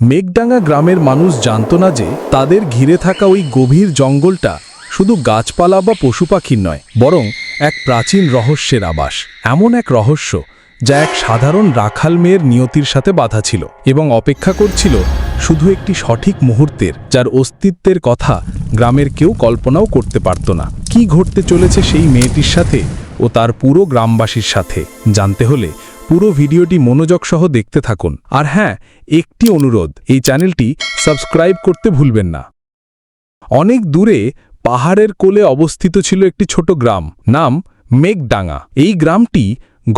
মেঘডাঙ্গা গ্রামের মানুষ জানত না যে তাদের ঘিরে থাকা ওই গভীর জঙ্গলটা শুধু গাছপালা বা পশু পাখির নয়, বরং এক প্রাচীন রহস্যের আবাস। এমন এক রহস্য যা এক সাধারণ রাখাল মেয়ের নিয়তির সাথে বাধা ছিল এবং অপেক্ষা করছিল শুধু একটি সঠিক মুহূর্তের, যার অস্তিত্বের কথা গ্রামের কেউ কল্পনাও করতে পারত না। কি ঘটতে চলেছে সেই মেয়েটির সাথে ও তার পুরো গ্রামবাসীর সাথে, জানতে হলে পুরো ভিডিওটি মনোযোগ সহ দেখতে থাকুন। আর হ্যাঁ একটি অনুরোধ, এই চ্যানেলটি সাবস্ক্রাইব করতে ভুলবেন না। অনেক দূরে পাহাড়ের কোলে অবস্থিত ছিল একটি ছোট গ্রাম, নাম মেঘডাঙ্গা। এই গ্রামটি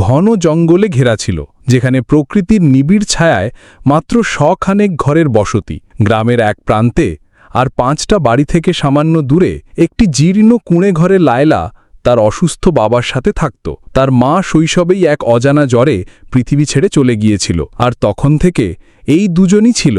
ঘন জঙ্গলে ঘেরা ছিল, যেখানে প্রকৃতির নিবিড় ছায়ায় মাত্র শখানেক ঘরের বসতি। গ্রামের এক প্রান্তে আর পাঁচটা বাড়ি থেকে সামান্য দূরে একটি জীর্ণ কুঁড়ে ঘরে লায়লা তার অসুস্থ বাবার সাথে থাকত। তার মা শৈশবেই এক অজানা জ্বরে পৃথিবী ছেড়ে চলে গিয়েছিল। আর তখন থেকে এই দুজনই ছিল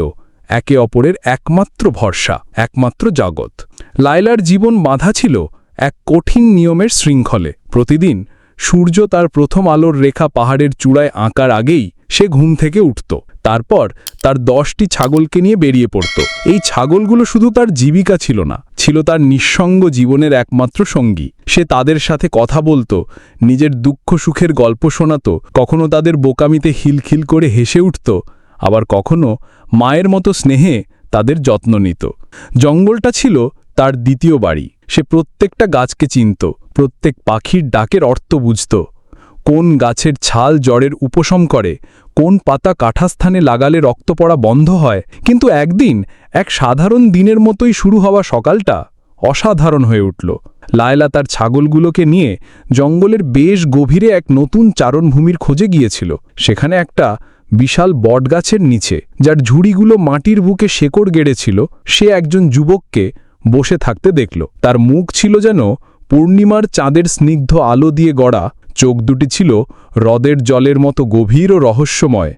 একে অপরের একমাত্র ভরসা, একমাত্র জগৎ। লাইলার জীবন বাঁধা ছিল এক কঠিন নিয়মের শৃঙ্খলে। প্রতিদিন সূর্য তার প্রথম আলোর রেখা পাহাড়ের চূড়ায় আঁকার আগেই সে ঘুম থেকে উঠত। তারপর তার দশটি ছাগলকে নিয়ে বেরিয়ে পড়ত। এই ছাগলগুলো শুধু তার জীবিকা ছিল না, ছিল তার নিঃসঙ্গ জীবনের একমাত্র সঙ্গী। সে তাদের সাথে কথা বলতো, নিজের দুঃখ সুখের গল্প শোনাত, কখনো তাদের বোকামিতে হিলখিল করে হেসে উঠত, আবার কখনো মায়ের মতো স্নেহে তাদের যত্ন নিত। জঙ্গলটা ছিল তার দ্বিতীয় বাড়ি। সে প্রত্যেকটা গাছকে চিনত, প্রত্যেক পাখির ডাকের অর্থ বুঝত। কোন গাছের ছাল জ্বরের উপশম করে, কোন পাতা কাঠাস্থানে লাগালে রক্ত পড়া বন্ধ হয়, কিন্তু একদিন, এক সাধারণ দিনের মতোই শুরু হওয়া সকালটা অসাধারণ হয়ে উঠল। লায়লা তার ছাগলগুলোকে নিয়ে জঙ্গলের বেশ গভীরে এক নতুন চারণভূমির খোঁজে গিয়েছিল। সেখানে একটা বিশাল বটগাছের নিচে, যার ঝুড়িগুলো মাটির বুকে শেকড় গেড়েছিল, সে একজন যুবককে বসে থাকতে দেখল। তার মুখ ছিল যেন পূর্ণিমার চাঁদের স্নিগ্ধ আলো দিয়ে গড়া চোখ দুটি ছিল হ্রদের জলের মতো গভীর ও রহস্যময়।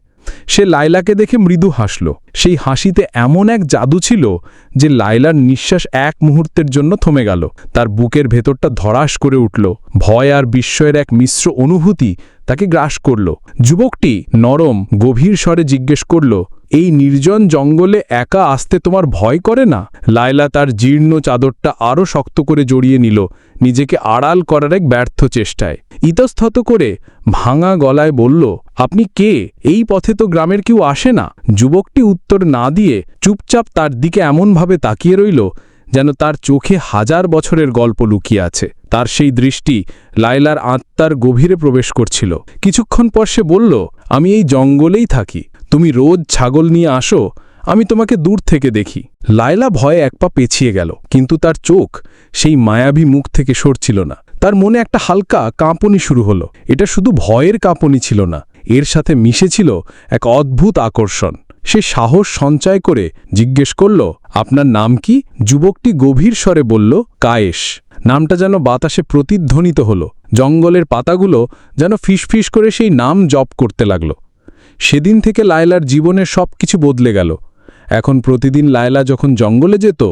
সে লাইলাকে দেখে মৃদু হাসল। সেই হাসিতে এমন এক জাদু ছিল যে লাইলার নিঃশ্বাস এক মুহূর্তের জন্য থমে গেল। তার বুকের ভেতরটা ধরাস করে উঠল। ভয় আর বিস্ময়ের এক মিশ্র অনুভূতি তাকে গ্রাস করল। যুবকটি নরম, গভীর স্বরে জিজ্ঞেস করল এই নির্জন জঙ্গলে একা আসতে তোমার ভয় করে না? লায়লা তার জীর্ণ চাদরটা আরও শক্ত করে জড়িয়ে নিল, নিজেকে আড়াল করার এক ব্যর্থ চেষ্টায়। ইতস্তত করে ভাঙা গলায় বলল, আপনি কে? এই পথে তো গ্রামের কেউ আসে না। যুবকটি উত্তর না দিয়ে চুপচাপ তার দিকে এমনভাবে তাকিয়ে রইল, যেন তার চোখে হাজার বছরের গল্প লুকিয়ে আছে। তার সেই দৃষ্টি লায়লার আত্মার গভীরে প্রবেশ করছিল। কিছুক্ষণ পর সে বলল, আমি এই জঙ্গলেই থাকি। তুমি রোজ ছাগল নিয়ে আসো, আমি তোমাকে দূর থেকে দেখি। লায়লা ভয়ে এক পা পেছিয়ে গেল, কিন্তু তার চোখ সেই মায়াবী মুখ থেকে সরছিল না। তার মনে একটা হালকা কাঁপনি শুরু হলো। এটা শুধু ভয়ের কাঁপনি ছিল না, এর সাথে মিশেছিল এক অদ্ভুত আকর্ষণ। সে সাহস সঞ্চয় করে জিজ্ঞেস করল, আপনার নাম কি? যুবকটি গভীর স্বরে বলল, কায়েশ। নামটা যেন বাতাসে প্রতিধ্বনিত হল। জঙ্গলের পাতাগুলো যেন ফিসফিস করে সেই নাম জপ করতে লাগল। সেদিন থেকে লায়লার জীবনের সব কিছু বদলে গেল। এখন প্রতিদিন লায়লা যখন জঙ্গলে যেত,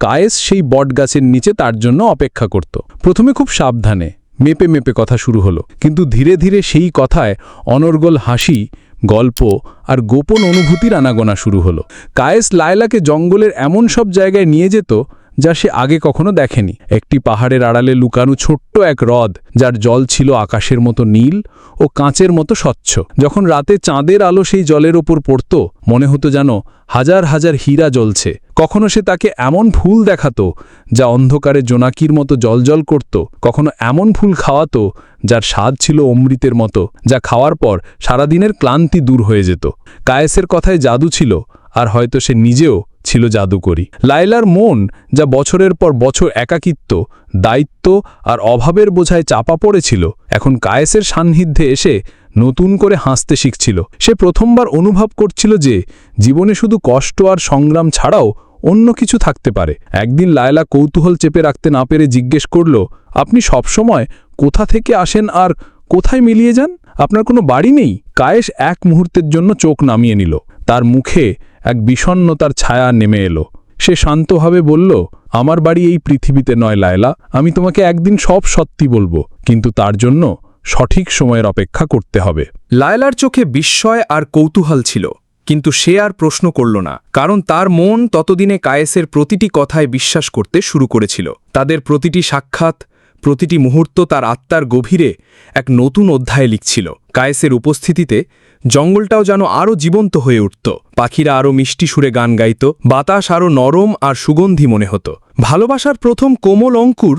কায়েস সেই বটগাছের নিচে তার জন্য অপেক্ষা করত। প্রথমে খুব সাবধানে, মেপে মেপে কথা শুরু হলো, কিন্তু ধীরে ধীরে সেই কথায় অনর্গল হাসি, গল্প আর গোপন অনুভূতির আনাগোনা শুরু হলো। কায়েস লায়লাকে জঙ্গলের এমন সব জায়গায় নিয়ে যেত যা সে আগে কখনো দেখেনি। একটি পাহাড়ের আড়ালে লুকানো ছোট্ট এক হ্রদ, যার জল ছিল আকাশের মতো নীল ও কাঁচের মতো স্বচ্ছ। যখন রাতে চাঁদের আলো সেই জলের ওপর পড়ত, মনে হতো যেন হাজার হাজার হীরা জ্বলছে। কখনো সে তাকে এমন ফুল দেখাতো, যা অন্ধকারে জোনাকির মতো জলজল করত। কখনো এমন ফুল খাওয়াতো, যার স্বাদ ছিল অমৃতের মতো, যা খাওয়ার পর সারাদিনের ক্লান্তি দূর হয়ে যেত। কায়েসের কথায় জাদু ছিল, আর হয়তো সে নিজেও ছিল জাদুকরী। লায়লার মন যা বছরের পর বছর একাকিত্ব, দায়িত্ব আর অভাবের বোঝায় চাপা পড়েছিল, এখন কায়েসের সান্নিধ্যে এসে নতুন করে হাসতে শিখছিল। সে প্রথমবার অনুভব করছিল যে জীবনে শুধু কষ্ট আর সংগ্রাম ছাড়াও অন্য কিছু থাকতে পারে। একদিন লায়লা কৌতূহল চেপে রাখতে না পেরে জিজ্ঞেস করল, আপনি সবসময় কোথা থেকে আসেন আর কোথায় মিলিয়ে যান? আপনার কোনো বাড়ি নেই? কায়েস এক মুহূর্তের জন্য চোখ নামিয়ে নিল। তার মুখে এক বিষণ্নতার ছায়া নেমে এলো। সে শান্তভাবে বলল, আমার বাড়ি এই পৃথিবীতে নয়, লায়লা। আমি তোমাকে একদিন সব সত্যি বলব, কিন্তু তার জন্য সঠিক সময়ের অপেক্ষা করতে হবে লায়লার চোখে বিস্ময় আর কৌতূহল ছিল, কিন্তু সে আর প্রশ্ন করল না, কারণ তার মন ততদিনে কায়েসের প্রতিটি কথায় বিশ্বাস করতে শুরু করেছিল। তাদের প্রতিটি সাক্ষাৎ প্রতিটি মুহূর্ত তার আত্মার গভীরে এক নতুন অধ্যায় লিখছিল। কায়েসের উপস্থিতিতে জঙ্গলটাও যেন আরও জীবন্ত হয়ে উঠত। পাখিরা আরও মিষ্টি সুরে গান গাইত, বাতাস আরও নরম আর সুগন্ধি মনে হতো। ভালোবাসার প্রথম কোমল অঙ্কুর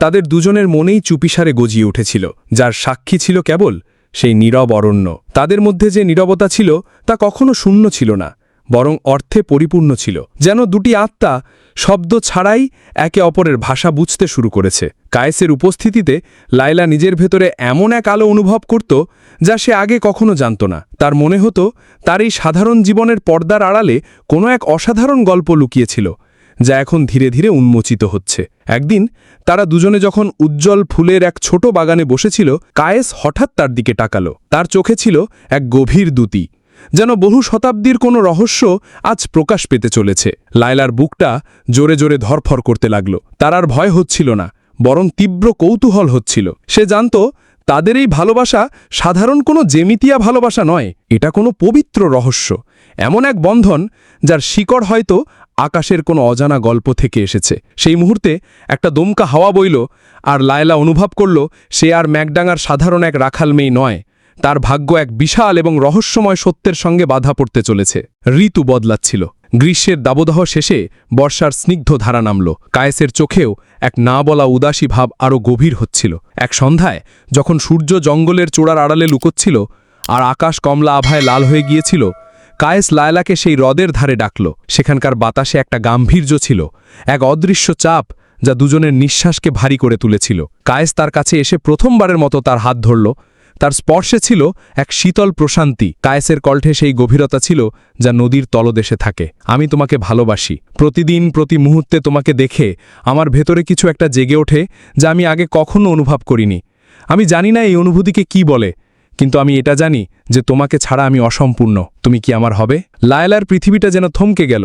তাদের দুজনের মনেই চুপিসারে গজিয়ে উঠেছিল, যার সাক্ষী ছিল কেবল সেই নীরব অরণ্য। তাদের মধ্যে যে নীরবতা ছিল তা কখনো শূন্য ছিল না। বরং অর্থে পরিপূর্ণ ছিল, যেন দুটি আত্মা শব্দ ছাড়াই একে অপরের ভাষা বুঝতে শুরু করেছে। কায়েসের উপস্থিতিতে লাইলা নিজের ভেতরে এমন এক আলো অনুভব করত, যা সে আগে কখনো জানত না। তার মনে হতো, তার এই সাধারণ জীবনের পর্দার আড়ালে কোনো এক অসাধারণ গল্প লুকিয়েছিল, যা এখন ধীরে ধীরে উন্মোচিত হচ্ছে। একদিন তারা দুজনে যখন উজ্জ্বল ফুলের এক ছোট বাগানে বসেছিল, কায়েস হঠাৎ তার দিকে তাকালো। তার চোখে ছিল এক গভীর দুতি। যেন বহু শতাব্দীর কোনো রহস্য আজ প্রকাশ পেতে চলেছে। লায়লার বুকটা জোরে জোরে ধরফর করতে লাগল। তার আর ভয় হচ্ছিল না, বরং তীব্র কৌতূহল হচ্ছিল। সে জানত, তাদের এই ভালোবাসা সাধারণ কোনো জেমিতিয়া ভালোবাসা নয়, এটা কোনো পবিত্র রহস্য। এমন এক বন্ধন, যার শিকড় হয়তো আকাশের কোনো অজানা গল্প থেকে এসেছে। সেই মুহূর্তে একটা দমকা হাওয়া বইল, আর লায়লা অনুভব করল, সে আর ম্যাকডাঙ্গার সাধারণ এক রাখাল মেয়ে নয়। তার ভাগ্য এক বিশাল এবং রহস্যময় সত্যের সঙ্গে বাধা পড়তে চলেছে। ঋতু বদলাচ্ছিল। গ্রীষ্মের দাবদাহ শেষে বর্ষার স্নিগ্ধ ধারা নামল। কায়েসের চোখেও এক না বলা উদাসী ভাব আরও গভীর হচ্ছিল। এক সন্ধ্যায় যখন সূর্য জঙ্গলের চূড়ার আড়ালে লুকোচ্ছিল আর আকাশ কমলা আভায় লাল হয়ে গিয়েছিল, কায়েস লায়লাকে সেই হ্রদের ধারে ডাকল। সেখানকার বাতাসে একটা গাম্ভীর্য ছিল, এক অদৃশ্য চাপ যা দুজনের নিঃশ্বাসকে ভারী করে তুলেছিল। কায়েস তার কাছে এসে প্রথমবারের মতো তার হাত ধরল তার স্পর্শে ছিল এক শীতল প্রশান্তি। কায়েসের কণ্ঠে সেই গভীরতা ছিল যা নদীর তলদেশে থাকে। আমি তোমাকে ভালোবাসি। প্রতিদিন, প্রতি মুহূর্তে তোমাকে দেখে আমার ভেতরে কিছু একটা জেগে ওঠে যা আমি আগে কখনো অনুভব করিনি। আমি জানি না এই অনুভূতিকে কি বলে, কিন্তু আমি এটা জানি যে তোমাকে ছাড়া আমি অসম্পূর্ণ। তুমি কি আমার হবে? লায়লার পৃথিবীটা যেন থমকে গেল।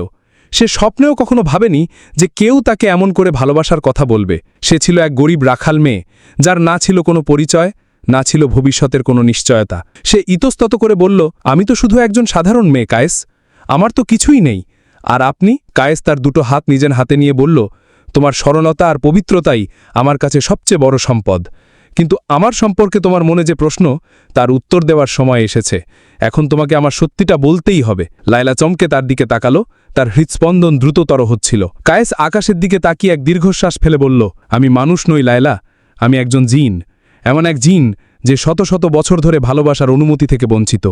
সে স্বপ্নেও কখনো ভাবেনি যে কেউ তাকে এমন করে ভালোবাসার কথা বলবে। সে ছিল এক গরিব রাখাল মেয়ে, যার না ছিল কোনো পরিচয় না ছিল ভবিষ্যতের কোনো নিশ্চয়তা। সে ইতস্তত করে বলল, আমি তো শুধু একজন সাধারণ মেয়ে, কায়েস। আমার তো কিছুই নেই। আর আপনি, কায়েস তার দুটো হাত নিজের হাতে নিয়ে বলল, তোমার সরলতা আর পবিত্রতাই আমার কাছে সবচেয়ে বড় সম্পদ। কিন্তু আমার সম্পর্কে তোমার মনে যে প্রশ্ন, তার উত্তর দেওয়ার সময় এসেছে। এখন তোমাকে আমার সত্যিটা বলতেই হবে। লায়লা চমকে তার দিকে তাকালো, তার হৃৎস্পন্দন দ্রুততর হচ্ছিল। কায়েস আকাশের দিকে তাকিয়ে এক দীর্ঘশ্বাস ফেলে বলল, আমি মানুষ নই, লায়লা। আমি একজন জিন। এমন এক জিন যে শত শত বছর ধরে ভালোবাসার অনুমতি থেকে বঞ্চিত।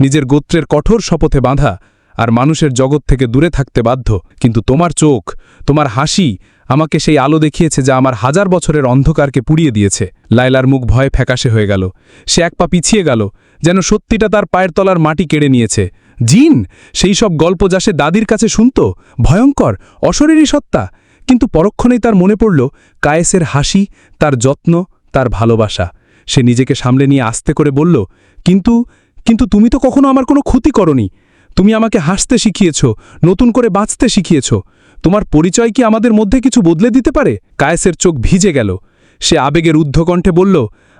নিজের গোত্রের কঠোর শপথে বাঁধা আর মানুষের জগৎ থেকে দূরে থাকতে বাধ্য। কিন্তু তোমার চোখ, তোমার হাসি আমাকে সেই আলো দেখিয়েছে যা আমার হাজার বছরের অন্ধকারকে পুড়িয়ে দিয়েছে। লায়লার মুখ ভয়ে ফ্যাকাশে হয়ে গেল। সে এক পা পিছিয়ে গেল, যেন সত্যিটা তার পায়ের তলার মাটি কেড়ে নিয়েছে। জিন, সেই সব গল্প যা সে দাদির কাছে শুনত, ভয়ঙ্কর, অশরীরী সত্তা। কিন্তু পরক্ষণেই তার মনে পড়ল, কায়েসের হাসি, তার যত্ন তার ভালোবাসা। সে নিজেকে সামলে নিয়ে আস্তে করে বলল, কিন্তু কিন্তু তুমি তো কখনো আমার কোনো ক্ষতি করনি। তুমি আমাকে হাসতে শিখিয়েছ, নতুন করে বাঁচতে শিখিয়েছ। তোমার পরিচয় কি আমাদের মধ্যে কিছু বদলে দিতে পারে? কায়েসের চোখ ভিজে গেল। সে আবেগের ঊর্ধ্বকণ্ঠে বলল,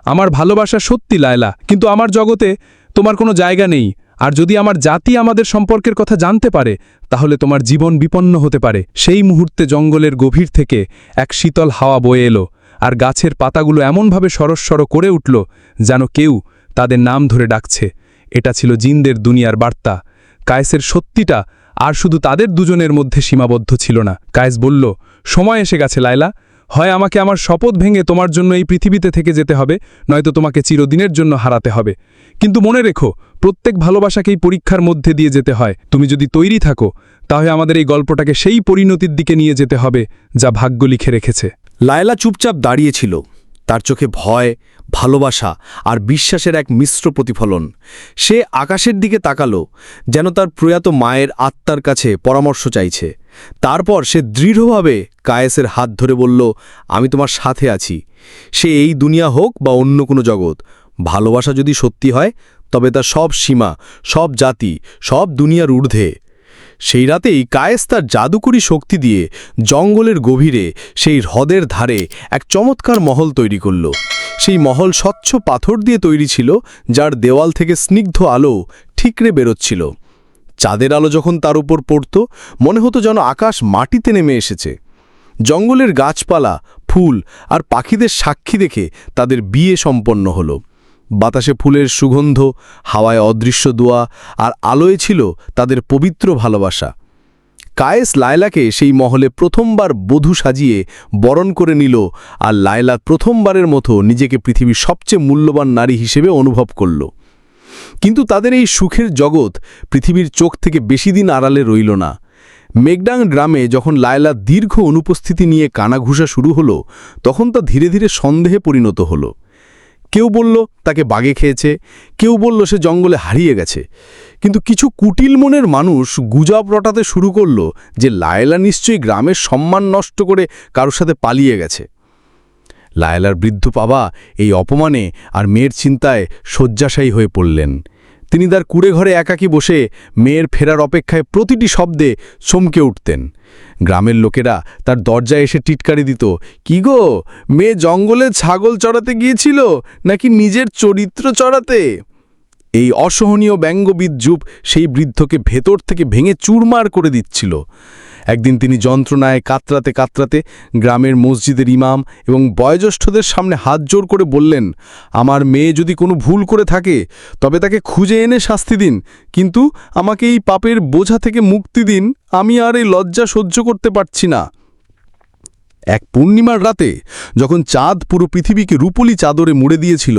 আমার ভালোবাসা সত্যি, লায়লা, কিন্তু আমার জগতে তোমার কোনো জায়গা নেই। আর যদি আমার জাতি আমাদের সম্পর্কের কথা জানতে পারে, তাহলে তোমার জীবন বিপন্ন হতে পারে। সেই মুহূর্তে জঙ্গলের গভীর থেকে এক শীতল হাওয়া বয়ে এলো। আর গাছের পাতাগুলো এমনভাবে সরস্বর করে উঠল যেন কেউ তাদের নাম ধরে ডাকছে। এটা ছিল জিনদের দুনিয়ার বার্তা। কায়েসের সত্যিটা আর শুধু তাদের দুজনের মধ্যে সীমাবদ্ধ ছিল না। কায়েস বলল, সময় এসে গেছে, লায়লা। হয় আমাকে আমার শপথ ভেঙে তোমার জন্য এই পৃথিবীতে থেকে যেতে হবে, নয়তো তোমাকে চিরদিনের জন্য হারাতে হবে। কিন্তু মনে রেখো, প্রত্যেক ভালোবাসাকেই পরীক্ষার মধ্যে দিয়ে যেতে হয়। তুমি যদি তৈরি থাকো, তাহলে আমাদের এই গল্পটাকে সেই পরিণতির দিকে নিয়ে যেতে হবে যা ভাগ্য লিখে রেখেছে। লায়লা চুপচাপ দাঁড়িয়েছিল। তার চোখে ভয়, ভালোবাসা আর বিশ্বাসের এক মিশ্র প্রতিফলন। সে আকাশের দিকে তাকালো, যেন তার প্রয়াত মায়ের আত্মার কাছে পরামর্শ চাইছে। তারপর সে দৃঢ়ভাবে কায়েসের হাত ধরে বলল, আমি তোমার সাথে আছি। সে এই দুনিয়া হোক বা অন্য কোনো জগৎ, ভালোবাসা যদি সত্যি হয়, তবে তার সব সীমা, সব জাতি, সব দুনিয়ার ঊর্ধ্বে। সেই রাতেই কায়েস তার জাদুকরী শক্তি দিয়ে জঙ্গলের গভীরে সেই হ্রদের ধারে এক চমৎকার মহল তৈরি করল। সেই মহল স্বচ্ছ পাথর দিয়ে তৈরি ছিল, যার দেওয়াল থেকে স্নিগ্ধ আলো ঠিকরে বেরোচ্ছিল। চাঁদের আলো যখন তার উপর পড়ত, মনে হতো যেন আকাশ মাটিতে নেমে এসেছে। জঙ্গলের গাছপালা, ফুল আর পাখিদের সাক্ষী দেখে তাদের বিয়ে সম্পন্ন হলো। বাতাসে ফুলের সুগন্ধ, হাওয়ায় অদৃশ্য দোয়া আর আলোয় ছিল তাদের পবিত্র ভালোবাসা। কায়েস লায়লাকে সেই মহলে প্রথমবার বধূ সাজিয়ে বরণ করে নিল আর লায়লা প্রথমবারের মতো নিজেকে পৃথিবীর সবচেয়ে মূল্যবান নারী হিসেবে অনুভব করল। কিন্তু তাদের এই সুখের জগৎ পৃথিবীর চোখ থেকে বেশি দিন আড়ালে রইল না। মেঘডাং গ্রামে যখন লায়লা দীর্ঘ অনুপস্থিতি নিয়ে কানাঘুষা শুরু হলো, তখন তা ধীরে ধীরে সন্দেহে পরিণত হলো। কেউ বলল তাকে বাগে খেয়েছে, কেউ বলল সে জঙ্গলে হারিয়ে গেছে। কিন্তু কিছু কুটিল মনের মানুষ গুজব রটাতে শুরু করল যে লায়লা নিশ্চয়ই গ্রামের সম্মান নষ্ট করে কারোর সাথে পালিয়ে গেছে। লায়লার বৃদ্ধ বাবা এই অপমানে আর মেয়ের চিন্তায় শয্যাশায়ী হয়ে পড়লেন। তিনি তার কুড়ে ঘরে একাকী বসে মেয়ের ফেরার অপেক্ষায় প্রতিটি শব্দে চমকে উঠতেন। গ্রামের লোকেরা তার দরজায় এসে টিটকারি দিত। কি গো, মেয়ে জঙ্গলে ছাগল চড়াতে গিয়েছিল নাকি নিজের চরিত্র চড়াতে? এই অসহনীয় ব্যঙ্গবিদ্যুপ সেই বৃদ্ধকে ভেতর থেকে ভেঙে চুরমার করে দিচ্ছিল। একদিন তিনি যন্ত্রণায় কাতরাতে কাতরাতে গ্রামের মসজিদের ইমাম এবং বয়োজ্যেষ্ঠদের সামনে হাত জোর করে বললেন, আমার মেয়ে যদি কোনো ভুল করে থাকে, তবে তাকে খুঁজে এনে শাস্তি দিন। কিন্তু আমাকে এই পাপের বোঝা থেকে মুক্তি দিন, আমি আর এই লজ্জা সহ্য করতে পারছি না। এক পূর্ণিমার রাতে যখন চাঁদ পুরো পৃথিবীকে রূপলি চাদরে মুড়ে দিয়েছিল,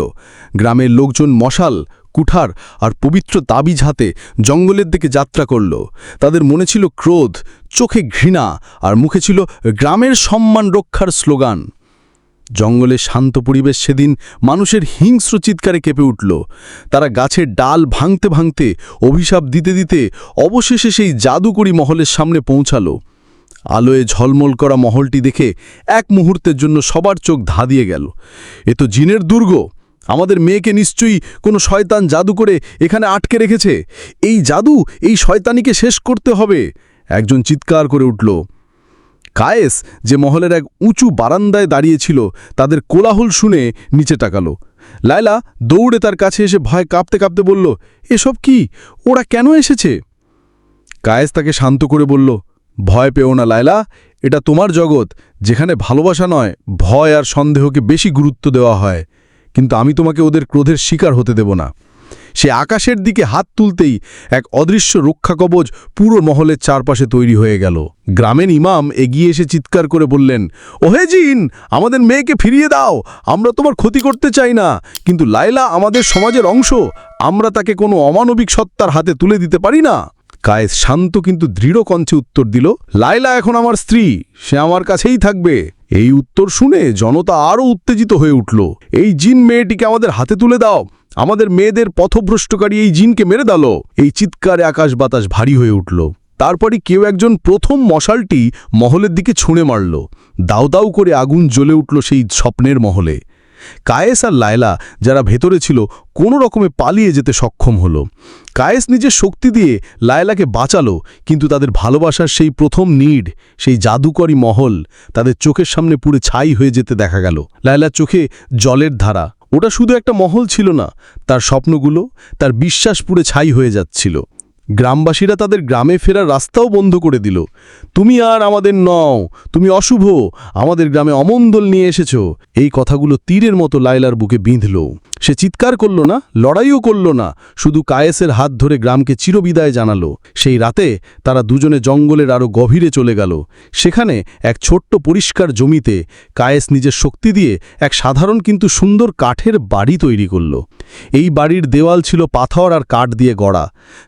গ্রামের লোকজন মশাল কুঠার আর পবিত্র তাবিজ হাতে জঙ্গলের দিকে যাত্রা করল। তাদের মনে ছিল ক্রোধ, চোখে ঘৃণা আর মুখে ছিল গ্রামের সম্মান রক্ষার স্লোগান। জঙ্গলের শান্ত পরিবেশ সেদিন মানুষের হিংস্র চিৎকারে কেঁপে উঠল। তারা গাছের ডাল ভাঙতে ভাঙতে অভিশাপ দিতে দিতে অবশেষে সেই জাদুকরি মহলের সামনে পৌঁছালো। আলোয় ঝলমল করা মহলটি দেখে এক মুহূর্তের জন্য সবার চোখ ধা দিয়ে গেল। এ তো জিনের দুর্গ। আমাদের মেয়েকে নিশ্চয়ই কোনো শয়তান জাদু করে এখানে আটকে রেখেছে। এই জাদু এই শয়তানিকে শেষ করতে হবে। একজন চিৎকার করে উঠল, কায়েস যে মহলের এক উঁচু বারান্দায় দাঁড়িয়েছিল, তাদের কোলাহল শুনে নিচে টাকালো লায়লা দৌড়ে তার কাছে এসে ভয় কাঁপতে কাঁপতে বলল, এসব কি? ওরা কেন এসেছে? কায়েস তাকে শান্ত করে বলল, ভয় পেও না লায়লা, এটা তোমার জগৎ, যেখানে ভালোবাসা নয়, ভয় আর সন্দেহকে বেশি গুরুত্ব দেওয়া হয়। কিন্তু আমি তোমাকে ওদের ক্রোধের শিকার হতে দেব না। সে আকাশের দিকে হাত তুলতেই এক অদৃশ্য রক্ষাকবচ পুরো মহলের চারপাশে তৈরি হয়ে গেল। গ্রামের ইমাম এগিয়ে এসে চিৎকার করে বললেন, ওহে জিন, আমাদের মেয়েকে ফিরিয়ে দাও, আমরা তোমার ক্ষতি করতে চাই না, কিন্তু লায়লা আমাদের সমাজের অংশ, আমরা তাকে কোনো অমানবিক সত্তার হাতে তুলে দিতে পারি না। কায়েস শান্ত কিন্তু দৃঢ় কণ্ঠে উত্তর দিল, লায়লা এখন আমার স্ত্রী, সে আমার কাছেই থাকবে। এই উত্তর শুনে জনতা আরও উত্তেজিত হয়ে উঠল। এই জিন মেয়েটিকে আমাদের হাতে তুলে দাও। আমাদের মেয়েদের পথভ্রষ্টকারী এই জিনকে মেরে দাল এই চিৎকারে আকাশ বাতাস ভারী হয়ে উঠল। তারপরই কেউ একজন প্রথম মশালটি মহলের দিকে ছুঁড়ে মারল। দাউ দাউ করে আগুন জ্বলে উঠল সেই স্বপ্নের মহলে। কায়েস আর লায়লা যারা ভেতরে ছিল কোনো রকমে পালিয়ে যেতে সক্ষম হলো। কায়েস নিজের শক্তি দিয়ে লায়লাকে বাঁচালো, কিন্তু তাদের ভালোবাসার সেই প্রথম নিড, সেই জাদুকরী মহল, তাদের চোখের সামনে পুড়ে ছাই হয়ে যেতে দেখা গেল। লায়লার চোখে জলের ধারা। ওটা শুধু একটা মহল ছিল না, তার স্বপ্নগুলো, তার বিশ্বাস পুড়ে ছাই হয়ে যাচ্ছিল। গ্রামবাসীরা তাদের গ্রামে ফেরার রাস্তাও বন্ধ করে দিল। তুমি আর আমাদের নও, তুমি অশুভ, আমাদের গ্রামে অমন্দল নিয়ে এসেছ। এই কথাগুলো তীরের মতো লাইলার বুকে বিঁধল। সে চিৎকার করল না, লড়াইও করল না, শুধু কায়েসের হাত ধরে গ্রামকে চিরবিদায় জানালো। সেই রাতে তারা দুজনে জঙ্গলের আরও গভীরে চলে গেল। সেখানে এক ছোট্ট পরিষ্কার জমিতে কায়েস নিজের শক্তি দিয়ে এক সাধারণ কিন্তু সুন্দর কাঠের বাড়ি তৈরি করল। এই বাড়ির দেওয়াল ছিল পাথর আর কাঠ দিয়ে গড়া।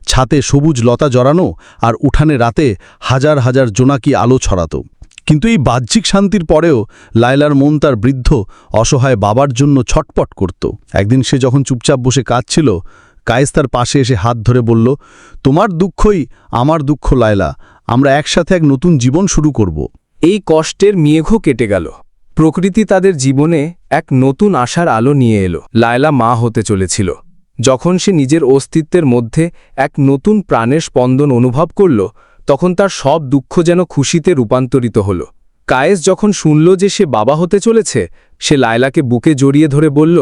ছাতে সবুজ লতা জড়ানো আর উঠানে রাতে হাজার হাজার জোনাকি আলো ছড়াতো। কিন্তু এই বাহ্যিক শান্তির পরেও লায়লার মন তার বৃদ্ধ, অসহায় বাবার জন্য ছটপট করত। একদিন সে যখন চুপচাপ বসে কাঁদছিল, কায়েস তার পাশে এসে হাত ধরে বলল, তোমার দুঃখই আমার দুঃখ, লায়লা। আমরা একসাথে এক নতুন জীবন শুরু করব। এই কষ্টের মেঘও কেটে গেল। প্রকৃতি তাদের জীবনে এক নতুন আশার আলো নিয়ে এলো। লায়লা মা হতে চলেছিল। যখন সে নিজের অস্তিত্বের মধ্যে এক নতুন প্রাণের স্পন্দন অনুভব করল তখন তার সব দুঃখ যেন খুশিতে রূপান্তরিত হল। কায়েস যখন শুনল যে সে বাবা হতে চলেছে, সে লায়লাকে বুকে জড়িয়ে ধরে বলল,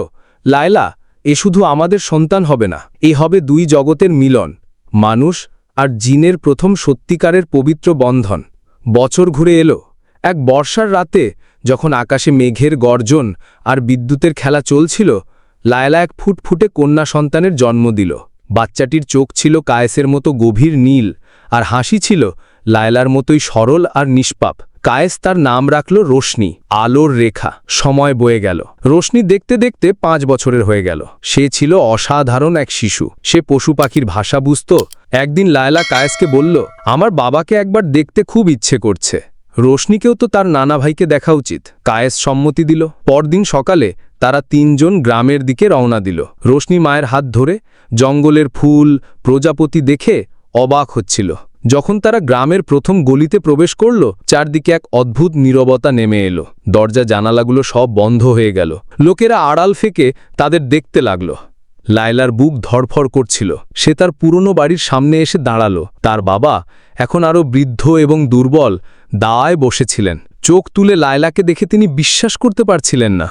লায়লা, এ শুধু আমাদের সন্তান হবে না, এ হবে দুই জগতের মিলন, মানুষ আর জিনের প্রথম সত্যিকারের পবিত্র বন্ধন। বছর ঘুরে এলো। এক বর্ষার রাতে যখন আকাশে মেঘের গর্জন আর বিদ্যুতের খেলা চলছিল, লায়লা এক ফুটফুটে কন্যা সন্তানের জন্ম দিল। বাচ্চাটির চোখ ছিল কায়েসের মতো গভীর নীল। আর হাসি ছিল লায়লার মতোই সরল আর নিষ্পাপ। কায়েস তার নাম রাখল রোশনি। আলোর রেখা। সময় বয়ে গেল। রোশনি দেখতে দেখতে পাঁচ বছরের হয়ে গেল। সে ছিল অসাধারণ এক শিশু। সে পশু পাখির ভাষা বুঝত। একদিন লায়লা কায়েসকে বলল, আমার বাবাকে একবার দেখতে খুব ইচ্ছে করছে। রোশনিকেও তো তার নানা ভাইকে দেখা উচিত। কায়েস সম্মতি দিল। পরদিন সকালে তারা তিনজন গ্রামের দিকে রওনা দিল। রোশনি মায়ের হাত ধরে জঙ্গলের ফুল, প্রজাপতি দেখে অবাক হচ্ছিল। যখন তারা গ্রামের প্রথম গলিতে প্রবেশ করল, চারদিকে এক অদ্ভুত নীরবতা নেমে এলো। দরজা জানালাগুলো সব বন্ধ হয়ে গেল। লোকেরা আড়াল ফেকে তাদের দেখতে লাগল। লায়লার বুক ধরফর করছিল। সে তার পুরনো বাড়ির সামনে এসে দাঁড়াল। তার বাবা এখন আরও বৃদ্ধ এবং দুর্বল দায় বসেছিলেন। চোখ তুলে লায়লাকে দেখে তিনি বিশ্বাস করতে পারছিলেন না।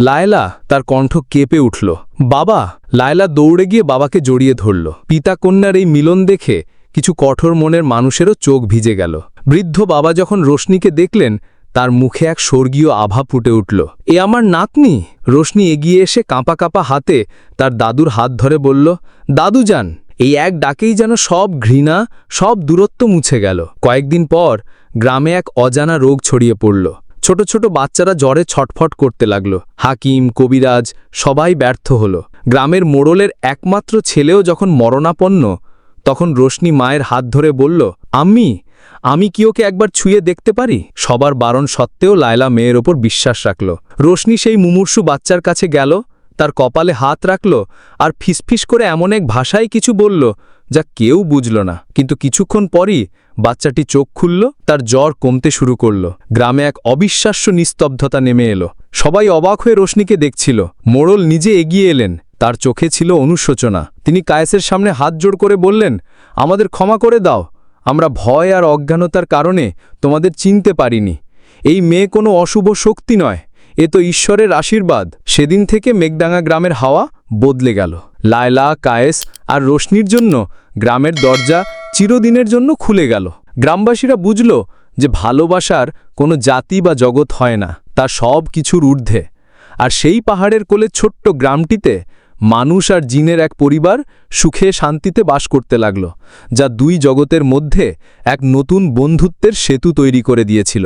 লায়লা তার কণ্ঠ কেঁপে উঠল। বাবা, লায়লা দৌড়ে গিয়ে বাবাকে জড়িয়ে ধরল। পিতা কন্যার এই মিলন দেখে কিছু কঠোর মনের মানুষেরও চোখ ভিজে গেল। বৃদ্ধ বাবা যখন রোশনিকে দেখলেন, তার মুখে এক স্বর্গীয় আভা ফুটে উঠল। এ আমার নাতনি? রোশনি এগিয়ে এসে কাঁপা কাঁপা হাতে তার দাদুর হাত ধরে বলল, দাদু যান। এই এক ডাকেই যেন সব ঘৃণা, সব দূরত্ব মুছে গেল। কয়েকদিন পর গ্রামে এক অজানা রোগ ছড়িয়ে পড়ল। ছোট ছোট বাচ্চারা জ্বরে ছটফট করতে লাগল। হাকিম, কবিরাজ সবাই ব্যর্থ হল। গ্রামের মোড়লের একমাত্র ছেলেও যখন মরণাপন্ন, তখন রোশনি মায়ের হাত ধরে বলল আমি আমি কি ওকে একবার ছুঁয়ে দেখতে পারি? সবার বারণ সত্ত্বেও লায়লা মেয়ের ওপর বিশ্বাস রাখল। রোশনি সেই মুমূর্ষু বাচ্চার কাছে গেল, তার কপালে হাত রাখল আর ফিসফিস করে এমন এক ভাষায় কিছু বলল যা কেউ বুঝল না। কিন্তু কিছুক্ষণ পরই বাচ্চাটি চোখ খুলল, তার জ্বর কমতে শুরু করল। গ্রামে এক অবিশ্বাস্য নিস্তব্ধতা নেমে এলো। সবাই অবাক হয়ে রশ্মিকে দেখছিল। মোড়ল নিজে এগিয়ে এলেন। তার চোখে ছিল অনুশোচনা। তিনি কায়েসের সামনে হাত জোড় করে বললেন, আমাদের ক্ষমা করে দাও। আমরা ভয় আর অজ্ঞানতার কারণে তোমাদের চিনতে পারিনি। এই মেয়ে কোনো অশুভ শক্তি নয়। এ তো ঈশ্বরের আশীর্বাদ। সেদিন থেকে মেঘডাঙ্গা গ্রামের হাওয়া বদলে গেল। লায়লা, কায়েস আর রোশনির জন্য গ্রামের দরজা চিরদিনের জন্য খুলে গেল। গ্রামবাসীরা বুঝল যে ভালোবাসার কোনো জাতি বা জগৎ হয় না, তা সব কিছুর ঊর্ধ্বে। আর সেই পাহাড়ের কোলে ছোট্ট গ্রামটিতে মানুষ আর জিনের এক পরিবার সুখে শান্তিতে বাস করতে লাগল, যা দুই জগতের মধ্যে এক নতুন বন্ধুত্বের সেতু তৈরি করে দিয়েছিল।